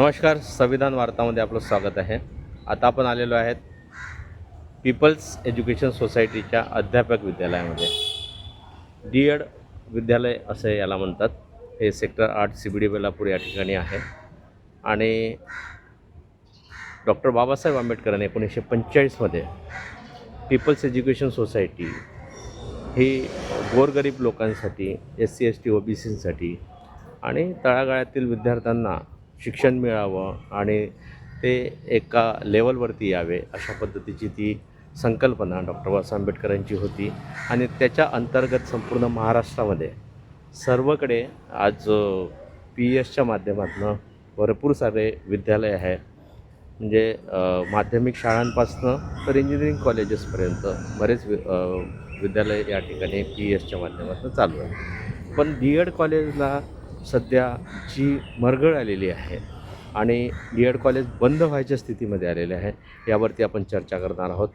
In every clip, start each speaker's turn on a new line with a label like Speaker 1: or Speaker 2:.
Speaker 1: नमस्कार संविधान वार्तामध्ये आपलं स्वागत आहे. आता आपण आलेलो आहेत पीपल्स एज्युकेशन सोसायटीच्या अध्यापक विद्यालयामध्ये. डी एड विद्यालय असे याला म्हणतात. हे सेक्टर आठ सी बी डी बेलापूर या ठिकाणी आहे. आणि डॉक्टर बाबासाहेब आंबेडकरांनी एकोणीसशे पंचेचाळीसमध्ये पीपल्स एज्युकेशन सोसायटी ही गोरगरीब लोकांसाठी S C S T O B सीसाठी आणि तळागाळातील विद्यार्थ्यांना शिक्षण मिळावं आणि ते एका लेवलवरती यावे अशा पद्धतीची ती संकल्पना डॉक्टर बाबासाहेब आंबेडकरांची होती. आणि त्याच्या अंतर्गत संपूर्ण महाराष्ट्रामध्ये सर्वकडे आज पी एसच्या माध्यमातून भरपूर सारे विद्यालय आहे म्हणजे माध्यमिक शाळांपासनं तर इंजिनिअरिंग कॉलेजेसपर्यंत बरेच वि विद्यालय या ठिकाणी पी एसच्या माध्यमातून चालू आहे पण बी एड कॉलेजला सध्या जी मरगळ आलेली आहे आणि डी एड कॉलेज बंद व्हायच्या स्थितीमध्ये आलेले आहे यावरती आपण चर्चा करणार आहोत.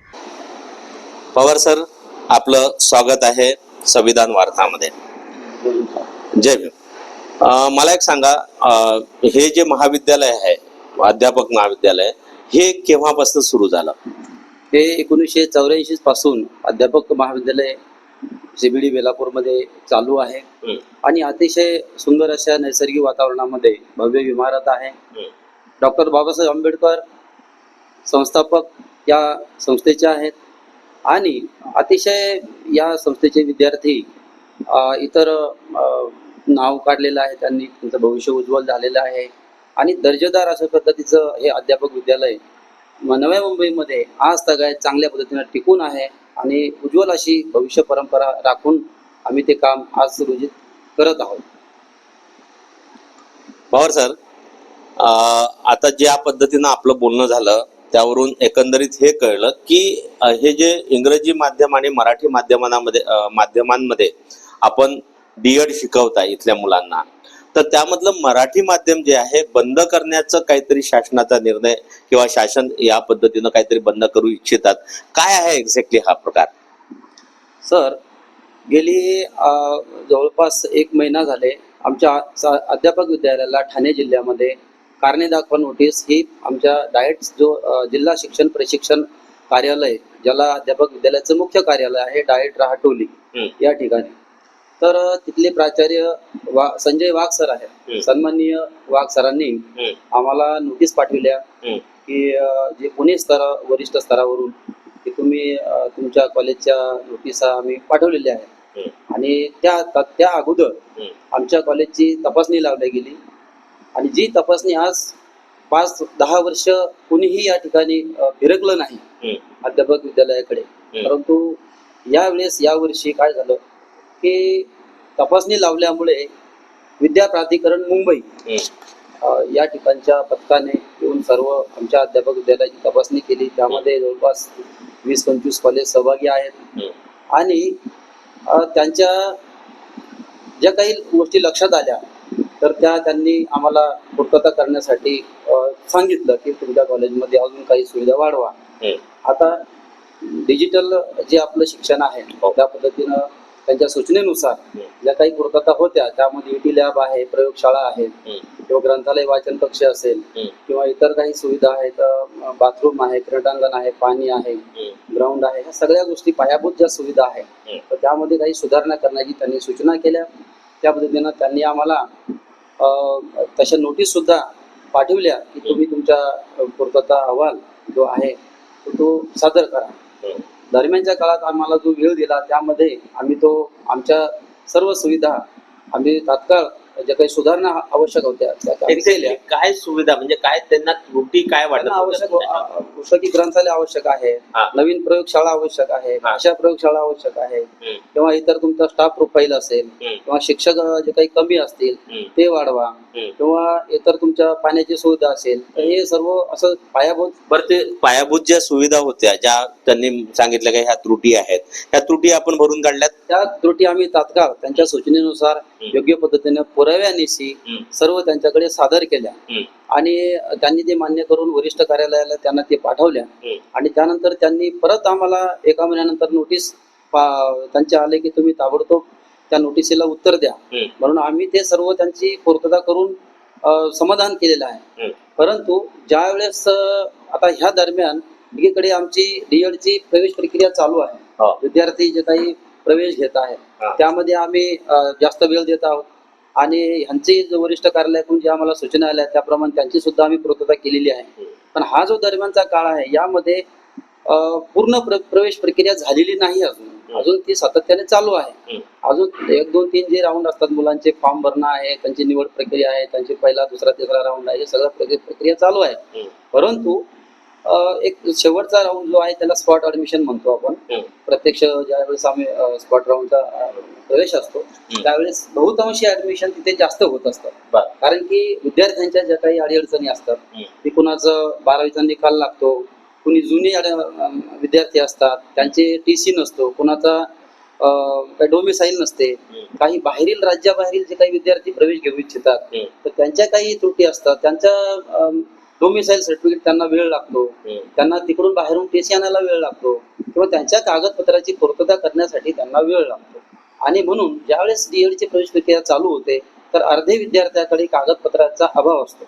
Speaker 2: पवार सर आपलं स्वागत आहे संविधान वार्तामध्ये जय भीम. अं, मला एक सांगा अं, हे जे महाविद्यालय आहे अध्यापक महाविद्यालय हे केव्हापासून सुरू झालं?
Speaker 3: हे एकोणीसशे चौऱ्याऐंशी पासून अध्यापक महाविद्यालय सीबीडी बेलापूरमध्ये चालू आहे. आणि अतिशय सुंदर अशा नैसर्गिक वातावरणामध्ये भव्य इमारत आहे. डॉक्टर बाबासाहेब आंबेडकर संस्थापक या संस्थेचे आहेत. आणि अतिशय या संस्थेचे विद्यार्थी इतर नाव काढलेलं आहे. त्यांनी त्यांचं भविष्य उज्ज्वल झालेलं आहे. आणि दर्जेदार अशा पद्धतीचं हे अध्यापक विद्यालय नव्या मुंबईमध्ये आज तगायत चांगल्या पद्धतीने टिकून आहे. आणि उज्ज्वल अशी भविष्य परंपरा राखून आम्ही ते काम आज रोजी करत आहोत.
Speaker 2: पवार सर अं, आता ज्या पद्धतीनं आपलं बोलणं झालं त्यावरून एकंदरीत हे कळलं की हे जे इंग्रजी माध्यम आणि मराठी माध्यमांमध्ये माध्यमांमध्ये आपण बी एड शिकवताय इथल्या मुलांना. तर त्यामधलं मराठी माध्यम जे आहे बंद करण्याचं काहीतरी शासनाचा निर्णय किंवा शासन या पद्धतीनं काहीतरी बंद करू इच्छितात. काय आहे एक्झॅक्टली हा प्रकार?
Speaker 3: सर गेली जवळपास एक महिना झाले आमच्या अध्यापक विद्यालयाला ठाणे जिल्ह्यामध्ये कारणे दाखवा नोटीस ही आमच्या डायट जो जिल्हा शिक्षण प्रशिक्षण कार्यालय ज्याला अध्यापक विद्यालयाचं मुख्य कार्यालय आहे डायट राहटोली. या ठिकाणी. तर तिथले प्राचार्य वा संजय वाघ सर. आहेत सन्माननीय वाघ सरांनी. आम्हाला नोटीस पाठविल्या. की जे पुणे स्तर वरिष्ठ स्तरावरून की तुम्ही तुमच्या कॉलेजच्या नोटिसा आम्ही पाठवलेल्या आहेत. आणि त्या त्या- अगोदर. आमच्या कॉलेजची तपासणी लावली गेली आणि जी तपासणी आज पाच दहा वर्ष कुणीही या ठिकाणी फिरकलं नाही. अध्यापक विद्यालयाकडे परंतु यावेळेस यावर्षी काय झालं की तपासणी लावल्यामुळे विद्या प्राधिकरण मुंबई या ठिकाणच्या पथकाने येऊन सर्व आमच्या अध्यापक विद्यालयाची तपासणी केली त्यामध्ये जवळपास वीस पंचवीस कॉलेज सहभागी आहेत. आणि त्यांच्या ज्या काही गोष्टी लक्षात आल्या तर त्या त्यांनी आम्हाला पूर्तता करण्यासाठी सांगितलं की तुमच्या कॉलेजमध्ये अजून काही सुविधा वाढवा. आता डिजिटल जे आपलं शिक्षण आहे
Speaker 2: हो.
Speaker 3: त्या पद्धतीनं त्यांच्या सूचनेनुसार
Speaker 2: हम्म.
Speaker 3: ज्या काही पूर्तता होत्या त्यामध्ये ईटी लॅब आहे प्रयोगशाळा आहे
Speaker 2: हम्म.
Speaker 3: किंवा ग्रंथालय वाचन कक्ष असेल
Speaker 2: हम्म. किंवा
Speaker 3: इतर काही सुविधा आहेत बाथरूम आहे क्रीडांगण आहे पाणी आहे. ग्राउंड आहे ह्या सगळ्या गोष्टी पायाभूत ज्या सुविधा आहेत. तर त्यामध्ये काही सुधारणा करण्याची त्यांनी सूचना केल्या त्या पद्धतीनं त्यांनी आम्हाला तशा नोटीस सुद्धा पाठवल्या की तुम्ही तुमच्या पूर्तता अहवाल जो आहे तो सादर करा. दरम्यानच्या काळात आम्हाला जो वेळ दिला त्यामध्ये आम्ही तो आमच्या सर्व सुविधा आम्ही तात्काळ ज्या काही सुधारणा आवश्यक होत्या त्या.
Speaker 2: काय सुविधा म्हणजे काय त्यांना त्रुटी काय वाटत
Speaker 3: आवश्यक पुस्तकी ग्रंथालय आवश्यक आहे. नवीन प्रयोगशाळा आवश्यक आहे भाषा प्रयोगशाळा आवश्यक आहे. किंवा इतर तुमचा स्टाफ प्रोफाईल असेल. किंवा शिक्षक जे काही कमी असतील. ते वाढवा. किंवा इतर तुमच्या पाण्याची सुविधा असेल तर हे सर्व असं पायाभूत
Speaker 2: बरं ते पायाभूत ज्या सुविधा होत्या ज्या त्यांनी सांगितल्या की ह्या त्रुटी आहेत ह्या त्रुटी आपण भरून काढल्यात
Speaker 3: त्या त्रुटी आम्ही तात्काळ त्यांच्या सूचनेनुसार योग्य पद्धतीने पुराव्यानिशी. सर्व त्यांच्याकडे सादर केल्या. आणि त्यांनी ते मान्य करून वरिष्ठ कार्यालयाला त्यांना ते पाठवल्या. आणि त्यानंतर त्यांनी परत आम्हाला एका महिन्यानंतर नोटीस त्यांचे आले की तुम्ही ताबडतोब त्या नोटिसीला उत्तर द्या. म्हणून आम्ही ते सर्व त्यांची पूर्तता करून समाधान केलेलं आहे. परंतु ज्या वेळेस आता ह्या दरम्यान एकीकडे आमची डीएडची प्रवेश प्रक्रिया चालू आहे. विद्यार्थी जे काही प्रवेश घेत आहेत
Speaker 2: हा.
Speaker 3: त्यामध्ये आम्ही जास्त वेळ देत आहोत आणि ह्यांची जो वरिष्ठ कार्यालयाकडून जे आम्हाला सूचना आल्या त्याप्रमाणे त्यांची सुद्धा आम्ही पूर्तता केलेली आहे. पण हा जो दरम्यानचा काळ आहे यामध्ये पूर्ण प्र- प्रवेश प्रक्रिया झालेली नाही अजून अजून ती सातत्याने चालू आहे. अजून एक दोन तीन जे राऊंड असतात मुलांचे फॉर्म भरणं आहे त्यांची निवड प्रक्रिया आहे त्यांची पहिला दुसरा तिसरा राऊंड आहे हे सगळं प्रक्रिया चालू आहे. परंतु एक शेवटचा राऊंड जो आहे त्याला स्पॉट ऍडमिशन म्हणतो आपण. प्रत्यक्ष ज्यावेळेस आम्ही स्पॉट राऊंडचा प्रवेश असतो त्यावेळेस बहुतांशी ऍडमिशन तिथे जास्त होत असतात कारण की विद्यार्थ्यांच्या ज्या काही अडीअडचणी असतात. ते कुणाचं बारावीचा निकाल लागतो कुणी जुने विद्यार्थी असतात त्यांचे टी सी नसतो कुणाचा डोमिसाईल नसते. काही बाहेरील राज्याबाहेरील जे काही विद्यार्थी प्रवेश घेऊ इच्छितात. तर त्यांच्या काही त्रुटी असतात त्यांच्या डोमिसाईल सर्टिफिकेट त्यांना वेळ लागतो. त्यांना तिकडून बाहेरून टी सी आणायला वेळ लागतो किंवा त्यांच्या कागदपत्राची पूर्तता करण्यासाठी त्यांना वेळ लागतो आणि म्हणून ज्यावेळेस डीएडची प्रवेश प्रक्रिया चालू होते तर अर्धे विद्यार्थ्याकडे कागदपत्राचा अभाव असतो.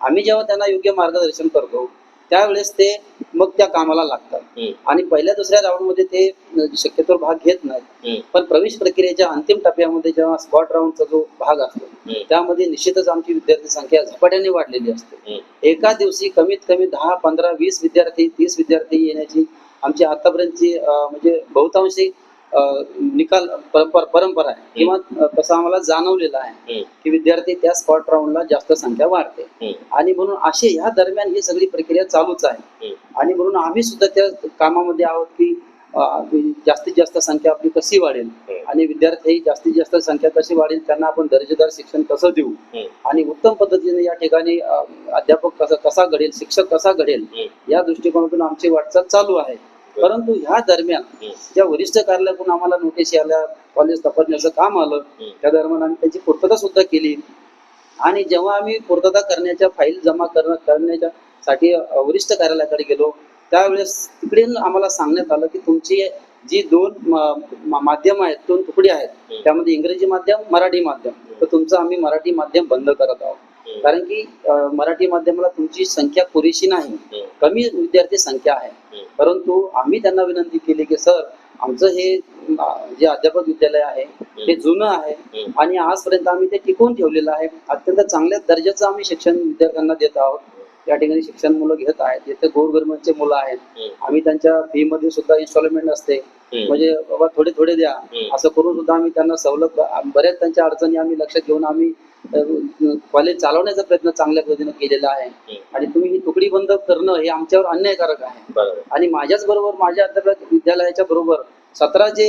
Speaker 3: आम्ही जेव्हा त्यांना योग्य मार्गदर्शन करतो त्यावेळेस ते मग त्या कामाला लागतात. आणि पहिल्या दुसऱ्या राऊंडमध्ये ते अ, शक्यतोवर भाग घेत नाहीत
Speaker 2: हम्म.
Speaker 3: पण प्रवेश प्रक्रियेच्या अंतिम टप्प्यामध्ये जेव्हा स्पॉट राऊंडचा जो भाग असतो. त्यामध्ये निश्चितच आमची विद्यार्थी संख्या झपाट्याने वाढलेली असते. एका दिवशी कमीत कमी दहा पंधरा वीस विद्यार्थी तीस विद्यार्थी येण्याची आमची आतापर्यंतची म्हणजे बहुतांशी निकाल परंपरा परंपरा आहे किंवा तसं आम्हाला जाणवलेलं आहे. की विद्यार्थी त्या स्पॉट राऊंडला जास्त संख्या वाढते. आणि म्हणून असे ह्या दरम्यान ही सगळी प्रक्रिया चालूच आहे. आणि म्हणून आम्ही सुद्धा त्या कामामध्ये आहोत की जास्तीत जास्त संख्या आपली कशी वाढेल. आणि विद्यार्थी जास्तीत जास्त संख्या कशी वाढेल त्यांना आपण दर्जेदार शिक्षण कसं देऊ. आणि उत्तम पद्धतीने या ठिकाणी अध्यापक कसा कसा घडेल शिक्षक कसा घडेल. या दृष्टिकोनातून आमची वाटचाल चालू आहे परंतु ह्या दरम्यान. ज्या वरिष्ठ कार्यालयाकडून आम्हाला नोटीस आल्या कॉलेज तपासण्याचं काम आलं. त्या दरम्यान आम्ही त्याची पूर्तता सुद्धा केली आणि जेव्हा आम्ही पूर्तता करण्याच्या फाईल जमा करणं करण्याच्या साठी वरिष्ठ कार्यालयाकडे गेलो त्यावेळेस तिकडे आम्हाला सांगण्यात आलं की तुमची जी दोन माध्यम आहेत दोन तुकडी आहेत. त्यामध्ये इंग्रजी माध्यम मराठी माध्यम तर तुमचं आम्ही मराठी माध्यम बंद करत आहोत. कारण की मराठी माध्यमाला तुमची संख्या पुरेशी नाही. कमी विद्यार्थी संख्या आहे. परंतु आम्ही त्यांना विनंती केली की सर आमचं हे जे अध्यापक विद्यालय आहे ते जुनं आहे आणि आजपर्यंत आम्ही ते टिकवून ठेवलेलं आहे. अत्यंत चांगल्या दर्जाचं आम्ही शिक्षण विद्यार्थ्यांना देत आहोत. या ठिकाणी शिक्षण मुलं घेत आहेत. जिथे गोरगरिबांचे मुलं आहेत. आम्ही त्यांच्या फी मध्ये सुद्धा इन्स्टॉलमेंट असते म्हणजे बाबा थोडे थोडे द्या. असं करून सुद्धा आम्ही त्यांना सवलत बऱ्याच त्यांच्या अडचणी आम्ही लक्षात घेऊन आम्ही कॉलेज चालवण्याचा प्रयत्न चांगल्या पद्धतीने केलेला आहे. आणि तुम्ही ही तुकडी बंद करणं हे आमच्यावर अन्यायकारक आहे आणि माझ्याच बरोबर माझ्या अध्यापक विद्यालयाच्या बरोबर सतरा जे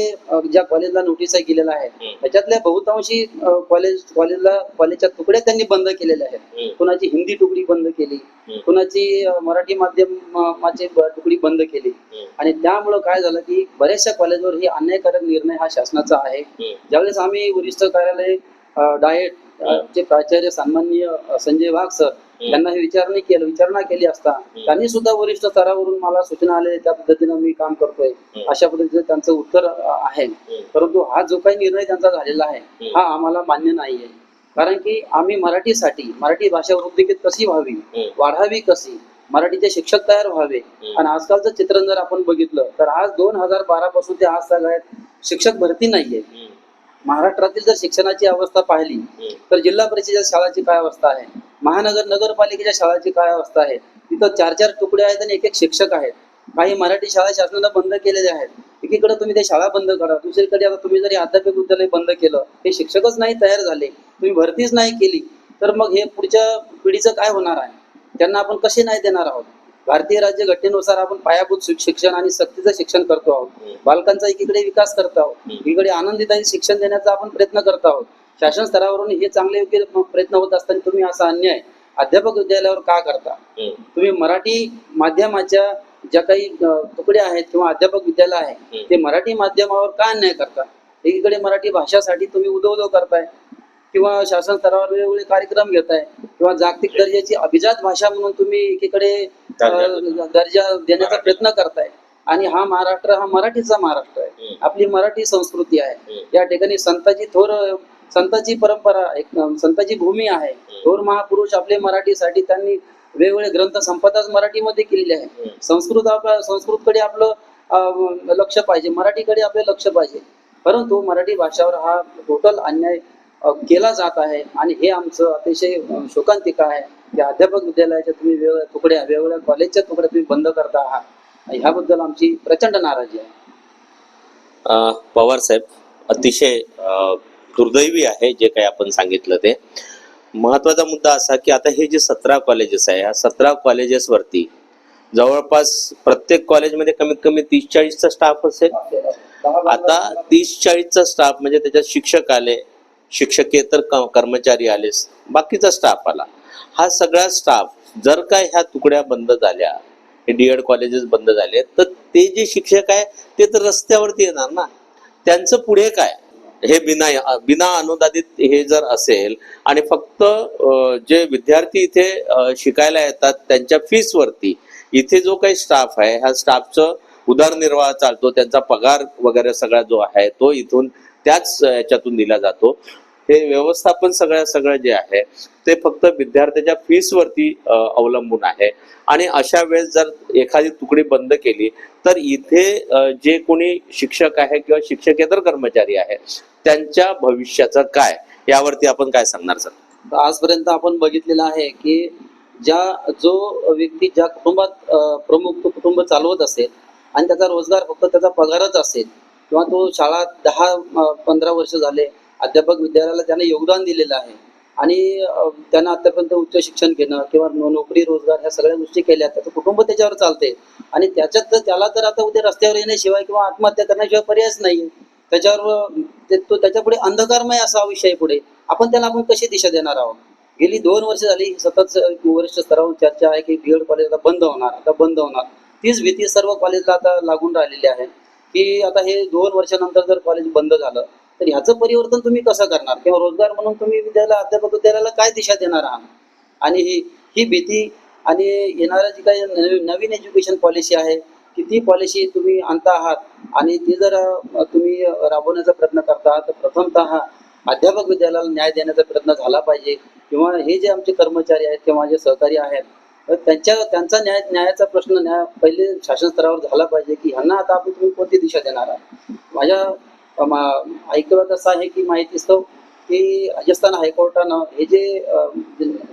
Speaker 3: ज्या कॉलेजला नोटीस गेलेल्या आहेत
Speaker 2: हम्म.
Speaker 3: त्याच्यातल्या बहुतांशी कॉलेज कॉलेजला कॉलेजच्या तुकड्या त्यांनी बंद केलेल्या आहेत. कुणाची हिंदी तुकडी बंद केली. कुणाची मराठी माध्यमाची तुकडी बंद केली. आणि त्यामुळं काय झालं की बऱ्याचशा कॉलेजवर ही अन्यायकारक निर्णय हा शासनाचा आहे. ज्यावेळेस आम्ही वरिष्ठ कार्यालय अ, चे प्राचार्य सन्माननीय संजय वाघ सर यांना हे विचारणी केलं विचारणा केली असता. त्यांनी सुद्धा वरिष्ठ स्तरावरून मला सूचना आले त्या पद्धतीनं मी काम करतोय. अशा पद्धतीचं त्यांचं उत्तर आहे. परंतु हा जो काही निर्णय त्यांचा झालेला आहे हा आम्हाला मान्य नाही आहे. कारण की आम्ही मराठीसाठी मराठी भाषा वृद्धिकीत कशी व्हावी. वाढावी कशी मराठीचे शिक्षक तयार व्हावे आणि आजकालचं चित्रण जर आपण बघितलं तर आज दोन हजार बारा पासून ते आज सगळ्यात शिक्षक भरती नाहीये. महाराष्ट्रातील जर शिक्षणाची अवस्था पाहिली तर जिल्हा परिषदेच्या शाळाची काय अवस्था आहे? महानगर नगरपालिकेच्या शाळाची काय अवस्था आहे? तिथं चार चार तुकडे आहेत आणि एक एक शिक्षक आहेत. काही मराठी शाळा शासनानं बंद केलेल्या आहेत. एकीकडे तुम्ही ते शाळा बंद करा दुसरीकडे आता तुम्ही जरी अध्यापक विद्यालय बंद केलं ते शिक्षकच नाही तयार झाले तुम्ही भरतीच नाही केली तर मग हे पुढच्या पिढीचं काय होणार आहे? त्यांना आपण कसे नाही देणार आहोत? भारतीय राज्य घटनेनुसार आपण पायाभूत शिक- शिक्षण आणि सक्तीचं शिक्षण करतो आहोत. बालकांचा एकीकडे विकास करतो आहोत. एकीकडे आनंदीदायी शिक्षण देण्याचा आपण प्रयत्न करतो आहोत. शासन स्तरावरून हे चांगले योग्य प्रयत्न होत असताना तुम्ही असा अन्याय अध्यापक विद्यालयावर का करता. तुम्ही मराठी माध्यमाच्या ज्या काही अ, तुकड्या आहेत किंवा अध्यापक विद्यालय आहे ते मराठी माध्यमावर का अन्याय करता? एकीकडे मराठी भाषासाठी तुम्ही उदो उदो करताय. किंवा शासन स्तरावर वेगवेगळे कार्यक्रम घेताय किंवा जागतिक दर्जाची अभिजात भाषा म्हणून तुम्ही एकीकडे
Speaker 2: दर्जा
Speaker 3: देण्याचा प्रयत्न करताय. आणि हा महाराष्ट्र हा मराठीचा महाराष्ट्र आहे. आपली मराठी संस्कृती आहे. या ठिकाणी संताजी थोर संतांची परंपरा एक संतांची भूमी आहे. थोर महापुरुष आपले मराठीसाठी त्यांनी वेगवेगळे ग्रंथ संपदाच मराठीमध्ये केलेले आहे. संस्कृत आपल्या संस्कृतकडे आपलं लक्ष पाहिजे. मराठीकडे आपले लक्ष पाहिजे. परंतु मराठी भाषावर हा टोटल अन्याय केला जात आहे. आणि हे आमचं अतिशय शोकांतिका आहे की अध्यापक विद्यालयाच्या तुम्ही वेगवेगळ्या तुकड्या वेगवेगळ्या कॉलेजच्या तुकड्या तुम्ही बंद करता आहात. ह्याबद्दल आमची प्रचंड नाराजी आहे.
Speaker 2: पवार साहेब अतिशय दुर्दैवी आहे जे काही आपण सांगितलं ते. महत्त्वाचा मुद्दा असा की आता हे जे सतरा कॉलेजेस आहे ह्या सतरा कॉलेजेसवरती जवळपास प्रत्येक कॉलेजमध्ये कमीत कमी तीस चाळीसचा स्टाफ असेल. आता तीस चाळीसचा स्टाफ म्हणजे त्याच्यात शिक्षक आले शिक्षकेतर कर्मचारी आलेस बाकीचा स्टाफ आला. हा सगळा स्टाफ जर का ह्या तुकड्या बंद झाल्या हे डी एड कॉलेजेस बंद झाले तर ते जे शिक्षक आहे ते तर रस्त्यावरती येणार ना. त्यांचं पुढे काय? हे बिना बिना अनुदानित हे जर असेल आणि फक्त जे विद्यार्थी इथे शिकायला येतात त्यांच्या फीसवरती इथे जो काही स्टाफ आहे ह्या स्टाफचं उदरनिर्वाह चालतो त्यांचा पगार वगैरे सगळा जो आहे तो इथून त्याच याच्यातून दिला जातो. हे व्यवस्थापन सगळ्या सगळं जे आहे ते फक्त विद्यार्थ्याच्या फीस वरती अवलंबून आहे. आणि अशा वेळेस जर एखादी तुकडी बंद केली तर इथे जे कोणी शिक्षक आहे किंवा शिक्षकेतर कर्मचारी आहे त्यांच्या भविष्याचं काय? यावरती आपण काय सांगणार सर?
Speaker 3: आजपर्यंत आपण बघितलेलं आहे की ज्या जो व्यक्ती ज्या कुटुंबात प्रमुख तो कुटुंब चालवत असेल आणि त्याचा रोजगार फक्त त्याचा पगारच असेल किंवा तो शाळा दहा पंधरा वर्ष झाले अध्यापक विद्यालयाला त्यांना योगदान दिलेलं आहे. आणि त्यांना आतापर्यंत उच्च शिक्षण घेणं किंवा नोकरी रोजगार ह्या सगळ्या गोष्टी केल्या त्याचं कुटुंब त्याच्यावर चालते आणि त्याच्यात तर त्याला तर आता उद्या रस्त्यावर येण्याशिवाय किंवा आत्महत्या करण्याशिवाय पर्यायच नाही त्याच्यावर ते- तो त्याच्यापुढे अंधकारमय असा विषय आहे पुढे. आपण त्याला आपण कशी दिशा देणार आहोत? गेली दोन वर्ष झाली सतत वरिष्ठ स्तरावर चर्चा आहे की बीएड कॉलेज आता बंद होणार आता बंद होणार. तीच भीती सर्व कॉलेजला आता लागून राहिलेली आहे. की आता हे दोन वर्षानंतर जर कॉलेज बंद झालं तर ह्याचं परिवर्तन तुम्ही कसं करणार? किंवा रोजगार म्हणून तुम्ही विद्यालय अध्यापक विद्यालयाला काय दिशा देणार आहात? आणि ही ही भीती आणि येणाऱ्या जी काही नवीन एज्युकेशन पॉलिसी आहे की ती पॉलिसी तुम्ही आणता आहात आणि ती जर तुम्ही राबवण्याचा प्रयत्न करता तर प्रथमतः अध्यापक विद्यालयाला न्याय देण्याचा प्रयत्न झाला पाहिजे. किंवा हे जे आमचे कर्मचारी आहेत किंवा माझे सहकारी आहेत तर त्यांच्या त्यांचा न्याय न्यायाचा प्रश्न न्याय पहिले शासन स्तरावर झाला पाहिजे की ह्यांना आता आपण तुम्ही कोणती दिशा देणार आहात? माझ्या ऐकलं तसं आहे की माहितीस्तव की राजस्थान हायकोर्टानं हे जे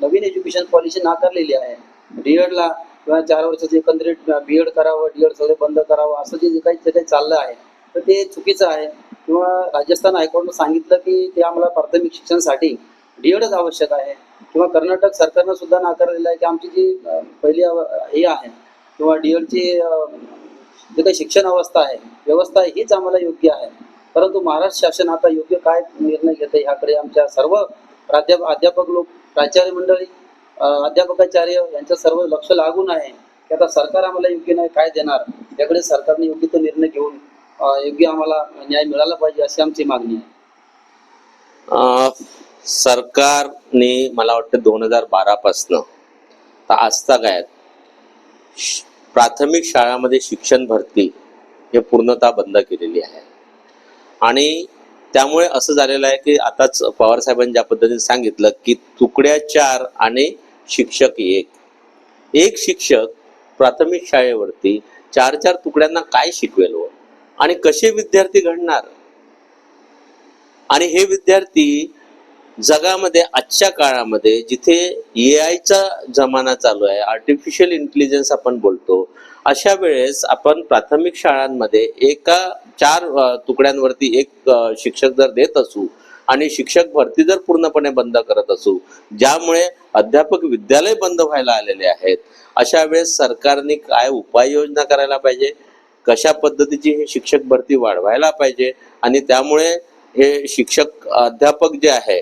Speaker 3: नवीन एज्युकेशन पॉलिसी नाकारलेली आहे डीएडला किंवा चार वर्षाचं एकंदरीत बीएड करावं डीएड सगळे बंद करावं असं जे जे काही जे चाललं आहे तर ते चुकीचं आहे. किंवा राजस्थान हायकोर्टनं सांगितलं की ते आम्हाला प्राथमिक शिक्षणासाठी डीएडच आवश्यक आहे. किंवा कर्नाटक सरकारनं सुद्धा नाकारलेलं आहे की आमची जी पहिली हे आहे किंवा डीएडची जे काही शिक्षण अवस्था आहे व्यवस्था आहे, हीच आम्हाला योग्य आहे. परंतु महाराष्ट्र शासन आता योग्य काय निर्णय घेते ह्याकडे आमच्या सर्व प्राध्याप अध्यापक लोक प्राचार्य मंडळी अध्यापकाचार्य यांचं सर्व लक्ष लागून आहे की आता सरकार आम्हाला योग्य नाही काय देणार? याकडे सरकारने योग्य तो निर्णय घेऊन योग्य आम्हाला न्याय मिळाला पाहिजे अशी आमची मागणी आहे.
Speaker 2: अं, सरकारने मला वाटतं दोन हजार बारा पासनं तर आजतागायत श- प्राथमिक शाळामध्ये शिक्षण भरती हे पूर्णतः बंद केलेली आहे. आणि त्यामुळे असं झालेलं आहे की आताच पवार साहेबांनी ज्या पद्धतीने सांगितलं की तुकड्या चार आणि शिक्षक एक. एक शिक्षक प्राथमिक शाळेवरती चार चार तुकड्यांना काय शिकवेल व? आणि कसे विद्यार्थी घडणार? आणि हे विद्यार्थी जगामध्ये आजच्या काळामध्ये जिथे ए आयचा जमाना चालू आहे आर्टिफिशियल इंटेलिजन्स आपण बोलतो अशा वेळेस आपण प्राथमिक शाळांमध्ये एका चार तुकड्यांवरती एक शिक्षक जर देत असू आणि शिक्षक भरती जर पूर्णपणे बंद करत असू ज्यामुळे अध्यापक विद्यालय बंद व्हायला आलेले आहेत अशा वेळेस सरकारने काय उपाययोजना करायला पाहिजे? कशा पद्धतीची हे शिक्षक भरती वाढवायला पाहिजे? आणि त्यामुळे हे शिक्षक अध्यापक जे आहे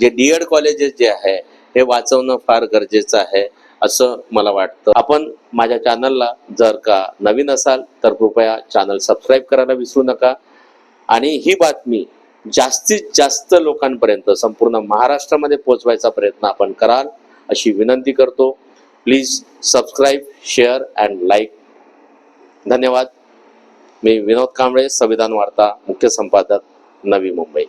Speaker 2: जे डी एड कॉलेजेस जे आहे हे वाचवणं फार गरजेचं आहे. असं मला वाटतं. आपण माझ्या चॅनलला जर का नवीन असाल तर कृपया चॅनल सबस्क्राईब करायला विसरू नका. आणि ही बातमी जास्तीत जास्त लोकांपर्यंत संपूर्ण महाराष्ट्रामध्ये पोहोचवायचा प्रयत्न आपण कराल अशी विनंती करतो. Please subscribe share and like धन्यवाद. मी विनोद कांबळे संविधान वार्ता मुख्य संपादक नवी मुंबई.